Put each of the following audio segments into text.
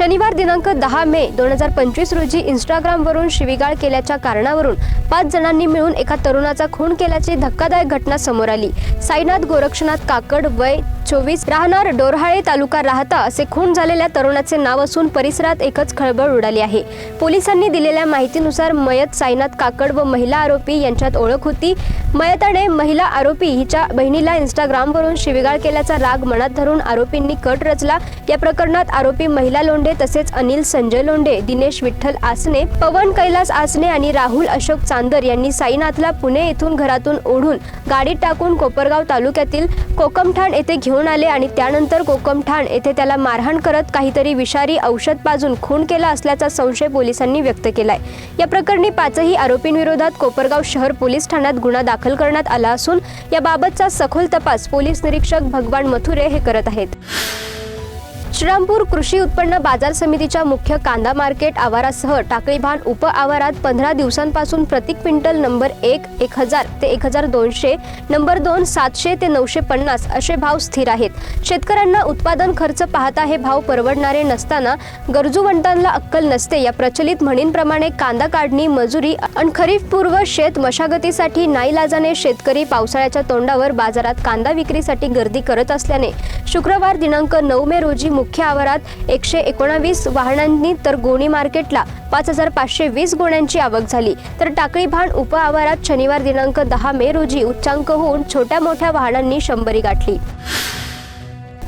शनिवार दिनांक दहा मे दोन हजार पंचवीस रोजी इंस्टाग्रामवरून शिवीगाळ केल्याच्या कारणावरून पाच जणांनी मिळून एका तरुणाचा खून केल्याची धक्कादायक घटना समोर आली. साईनाथ गोरक्षनाथ काकड वय चोवीस राहणार डोरहाळे तालुका राहता असे खून झालेल्या तरुणाचे नाव असून परिसरात एकच खळबळ उडाली आहे. पोलिसांनी दिलेल्या माहितीनुसार मयत साईनाथ काकड व महिला आरोपी यांच्यात ओळख होती. मयताने महिला आरोपी हिच्या बहिणीला इंस्टाग्रामवरून शिवीगाळ केल्याचा राग मनात धरून आरोपींनी कट रचला. या प्रकरणात आरोपी महिला लोंढे तसेच अनिल संजय लोंढे दिनेश विठ्ठल आसने पवन कैलास आसने आणि राहुल अशोक चांदर यांनी साईनाथला पुणे येथून घरातून ओढून गाडीत टाकून कोपरगाव तालुक्यातील कोकमठाण येथे घेऊन आले आणि त्यानंतर कोकमठाण येथे त्याला मारहाण करत काहीतरी विषारी औषध पाजून खून केला असल्याचा संशय पोलिसांनी व्यक्त केलाय. या प्रकरणी पाचही आरोपींविरोधात कोपरगाव शहर पोलीस ठाण्यात गुन्हा दाखल करण्यात आला असून याबाबतचा सखोल तपास पोलीस निरीक्षक भगवान मथुरे हे करत आहेत. श्रीरामपूर कृषी उत्पन्न बाजार समितीच्या मुख्य कांदा मार्केट आवारासह टाकळीभान उप आवारात पंधरा दिवसांपासून प्रति क्विंटल नंबर एक एक हजार ते एक हजार दोनशे नंबर दोन सातशे ते नऊशे पन्नास असे भाव स्थिर आहेत. शेतकऱ्यांना उत्पादन खर्च पाहता हे भाव परवडणारे नसताना गरजूवंतांना अक्कल नसते या प्रचलित म्हणींप्रमाणे कांदा काढणी मजुरी आणि खरीपपूर्व शेत मशागतीसाठी नाईलाजाने शेतकरी पावसाळ्याच्या तोंडावर बाजारात कांदा विक्रीसाठी गर्दी करत असल्याने शुक्रवार दिनांक नऊ मे रोजी मुख्य आवारात एकशे एकोणावीस वाहनांनी तर गोणी मार्केटला पाच हजार पाचशे वीस गोण्यांची आवक झाली. तर टाकळी भाण उप आवारात शनिवार दिनांक दहा मे रोजी उच्चांक होऊन छोट्या मोठ्या वाहनांनी शंभरी गाठली.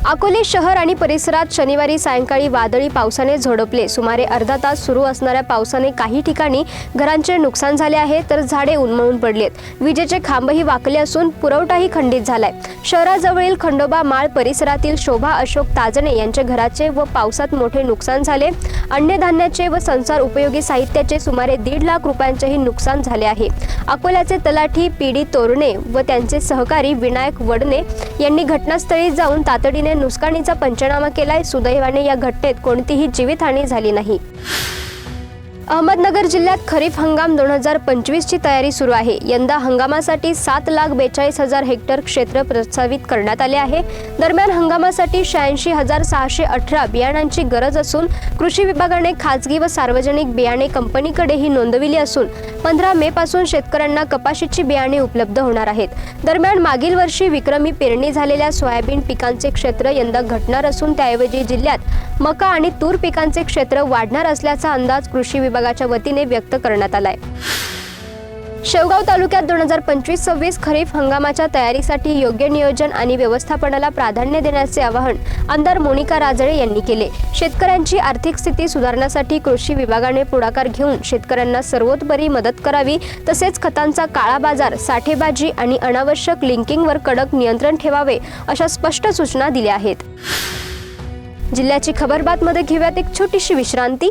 अकोले शहर आणि परिसरात शनिवारी सायंकाळी वादळी पावसाने झोडपले. सुमारे अर्धा तास सुरू असणाऱ्या पावसाने काही ठिकाणी घरांचे नुकसान झाले आहे तर झाडे उन्मळून पडलेत. विजेचे खांबही वाकले असून पुरवठाही खंडित झालाय. शहराजवळील खंडोबा माळ परिसरातील शोभा अशोक ताजणे यांच्या घराचे व पावसात मोठे नुकसान झाले. अन्नधान्याचे व संसार उपयोगी साहित्याचे सुमारे दीड लाख रुपयांचेही नुकसान झाले आहे. अकोल्याचे तलाठी पीडी तोरणे व त्यांचे सहकारी विनायक वडणे यांनी घटनास्थळी जाऊन तातडीने नुकसानीचा पंचनामा केलाय सुदैवाने या घटनेत कोणतीही जीवितहानी झाली नाही. अहमदनगर जिल्ह्यात खरीप हंगाम दोन हजार पंचवीसची तयारी सुरू आहे. यंदा हंगामासाठी सात लाख बेचाळीस हजार हेक्टर क्षेत्र प्रस्तावित करण्यात आले आहे. दरम्यान हंगामासाठी शहाऐंशी हजार सहाशे अठरा बियाणांची गरज असून कृषी विभागाने खाजगी व सार्वजनिक बियाणे कंपनीकडेही नोंदविली असून पंधरा मे पासून शेतकऱ्यांना कपाशीची बियाणे उपलब्ध होणार आहेत. दरम्यान मागील वर्षी विक्रमी पेरणी झालेल्या सोयाबीन पिकांचे क्षेत्र यंदा घटणार असून त्याऐवजी जिल्ह्यात मका आणि तूर पिकांचे क्षेत्र वाढणार असल्याचा अंदाज कृषी विभागाच्या वतीने व्यक्त करण्यात आलाय. शेवगाव तालुक्यात दोन हजार पंचवीस सव्वीस खरीप हंगामाच्या तयारीसाठी योग्य नियोजन आणि व्यवस्थापनाला प्राधान्य देण्याचे आवाहन आमदार मोनिका राजळे यांनी केले. शेतकऱ्यांची आर्थिक स्थिती सुधारण्यासाठी कृषी विभागाने पुढाकार घेऊन शेतकऱ्यांना सर्वतोपरी मदत करावी तसेच खतांचा काळा बाजार साठेबाजी आणि अनावश्यक लिंकिंगवर कडक नियंत्रण ठेवावे अशा स्पष्ट सूचना दिल्या आहेत. जिल्ह्याची खबरबातमध्ये घेऊयात एक छोटीशी विश्रांती.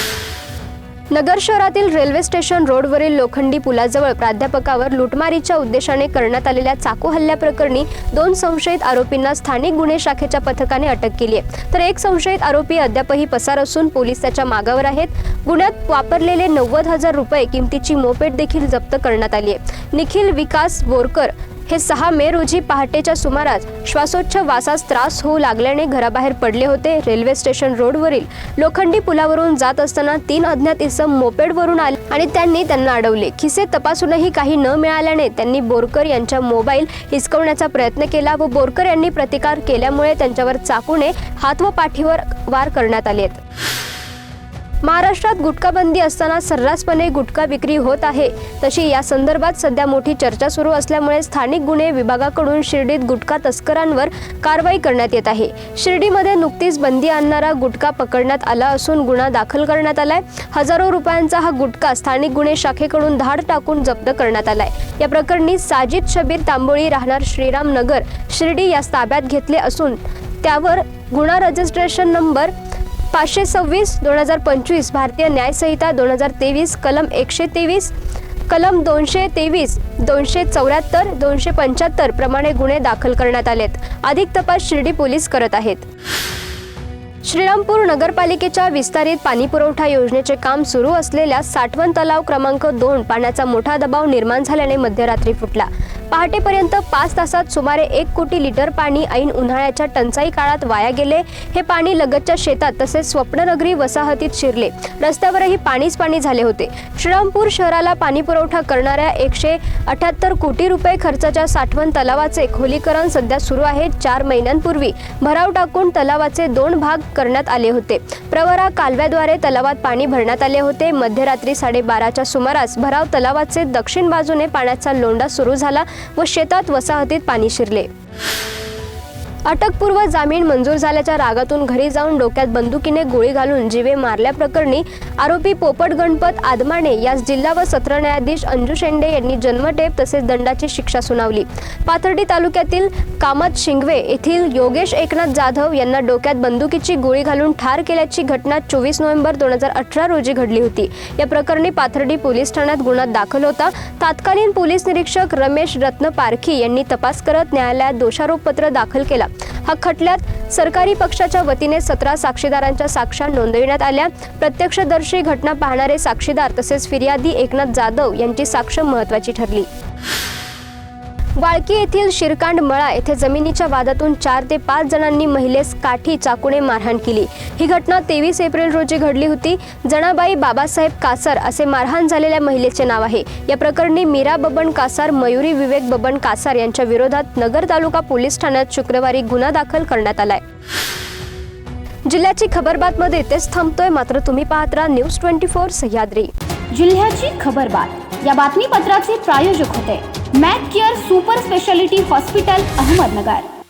नगर शहरातील रेल्वे स्टेशन रोडवरील लोखंडी पुलाजवळ प्राध्यापकावर लुटमारीच्या उद्देशाने करण्यात आलेल्या चाकू हल्ल्याप्रकरणी दोन संशयित आरोपींना स्थानिक गुन्हे शाखेच्या पथकाने अटक केली आहे. तर एक संशयित आरोपी अद्यापही पसार असून पोलीस त्याच्या मागावर आहेत. गुन्ह्यात वापरलेले नव्वद हजार रुपये किमतीची मोपेट देखील जप्त करण्यात आली आहे. निखिल विकास बोरकर हे सहा मे रोजी पहाटेच्या सुमारास श्वासोच्छवासास त्रास होऊ लागल्याने घराबाहेर पडले होते. रेल्वे स्टेशन रोडवरील लोखंडी पुलावरून जात असताना तीन अज्ञात इसम मोपेडवरून आले आणि त्यांनी त्यांना अडवले. खिसे तपासूनही काही न मिळाल्याने त्यांनी बोरकर यांच्या मोबाईल हिसकवण्याचा प्रयत्न केला व बोरकर यांनी प्रतिकार केल्यामुळे त्यांच्यावर चाकूने हात व पाठीवर वार करण्यात आले आहेत. महाराष्ट्रात गुटखा बंदी असताना सर्रासपणे गुटखा विक्री होत आहे. तशी या संदर्भात सध्या मोठी चर्चा सुरू असल्यामुळे स्थानिक गुन्हे विभागाकडून शिर्डीत गुटखा तस्करांवर कारवाई करण्यात येत आहे. शिर्डीमध्ये नुकतीच बंदी आणणारा गुटखा पकडण्यात आला असून गुन्हा दाखल करण्यात आलाय. हजारो रुपयांचा हा गुटखा स्थानिक गुन्हे शाखेकडून धाड टाकून जप्त करण्यात आलाय. या प्रकरणी साजिद शबीर तांबोळी राहणार श्रीराम नगर शिर्डी यास ताब्यात घेतले असून त्यावर गुन्हा रजिस्ट्रेशन नंबर पाचशे सव्वीस दोन हजार पंचवीस भारतीय न्यायसंहिता दोन हजार तेवीस कलम एकशे तेवीस कलम दोनशे तेवीस दोनशे चौऱ्याहत्तर दोनशे पंच्याहत्तर प्रमाणे गुन्हे दाखल करण्यात आलेत. अधिक तपास शिर्डी पोलीस करत आहेत. श्रीरामपूर नगरपालिकेच्या विस्तारित पाणीपुरवठा योजनेचे काम सुरू असलेल्या साठवण तलाव क्रमांक दोन पाण्याचा मोठा दबाव निर्माण झाल्याने मध्यरात्री फुटला. पहाटेपर्यंत पाच तासात सुमारे एक कोटी लिटर पाणी ऐन उन्हाळ्याच्या टंचाई काळात वाया गेले. हे पाणी लगतच्या शेतात तसेच स्वप्ननगरी वसाहतीत शिरले. रस्त्यावरही पाणीच पाणी झाले होते. श्रीरामपूर शहराला पाणी पुरवठा करणाऱ्या एकशे अठ्याहत्तर कोटी रुपये खर्चाच्या साठवण तलावाचे खोलीकरण सध्या सुरू आहे. चार महिन्यांपूर्वी भराव टाकून तलावाचे दोन भाग करण्यात आले होते. प्रवरा कालव्याद्वारे तलावात पाणी भरण्यात आले होते. मध्यरात्री साडेबाराच्या सुमारास भराव तलावाचे दक्षिण बाजूने पाण्याचा लोंढा सुरू झाला. व शेतात वसाहतीत पाणी शिरले. अटकपूर्व जामीन मंजूर झाल्याच्या रागातून घरी जाऊन डोक्यात बंदुकीने गोळी घालून जीवे मारल्याप्रकरणी आरोपी पोपट गणपत आदमाने यास जिल्हा व सत्र न्यायाधीश अंजू शेंडे यांनी जन्मठेप तसेच दंडाची शिक्षा सुनावली. पाथर्डी तालुक्यातील कामत शिंगवे येथील योगेश एकनाथ जाधव यांना डोक्यात बंदुकीची गोळी घालून ठार केल्याची घटना चोवीस नोव्हेंबर दोन हजार अठरा रोजी घडली होती. या प्रकरणी पाथर्डी पोलीस ठाण्यात गुन्हा दाखल होता. तात्कालीन पोलीस निरीक्षक रमेश रत्न पारखी यांनी तपास करत न्यायालयात दोषारोपपत्र दाखल केला. हा खटल्यात सरकारी पक्षाच्या वतीने सतरा साक्षीदारांच्या साक्षा नोंदविण्यात आल्या. प्रत्यक्षदर्शी घटना पाहणारे साक्षीदार तसेच फिर्यादी एकनाथ जाधव यांची साक्ष महत्वाची ठरली. वाळकी येथील शिरकांड मळा येथे जमिनीच्या वादातून चार ते पाच जणांनी महिलेस काठी चाकूने मारहाण केली. ही घटना तेवीस एप्रिल रोजी घडली होती. जणाबाई बाबासाहेब कासार असे मारहाण झालेल्या महिलेचे नाव आहे. या प्रकरणी मीरा बबन कासार मयुरी विवेक बबन कासार यांच्या विरोधात नगर तालुका पोलीस ठाण्यात शुक्रवारी गुन्हा दाखल करण्यात आलाय. जिल्ह्याची खबरबातमध्ये इथेच थांबतोय. मात्र तुम्ही पाहत राहा न्यूज ट्वेंटी फोर सह्याद्री. जिल्ह्याची खबरबात या बातमीपत्राचे प्रायोजक होते. Mac care super speciality hospital Ahmednagar.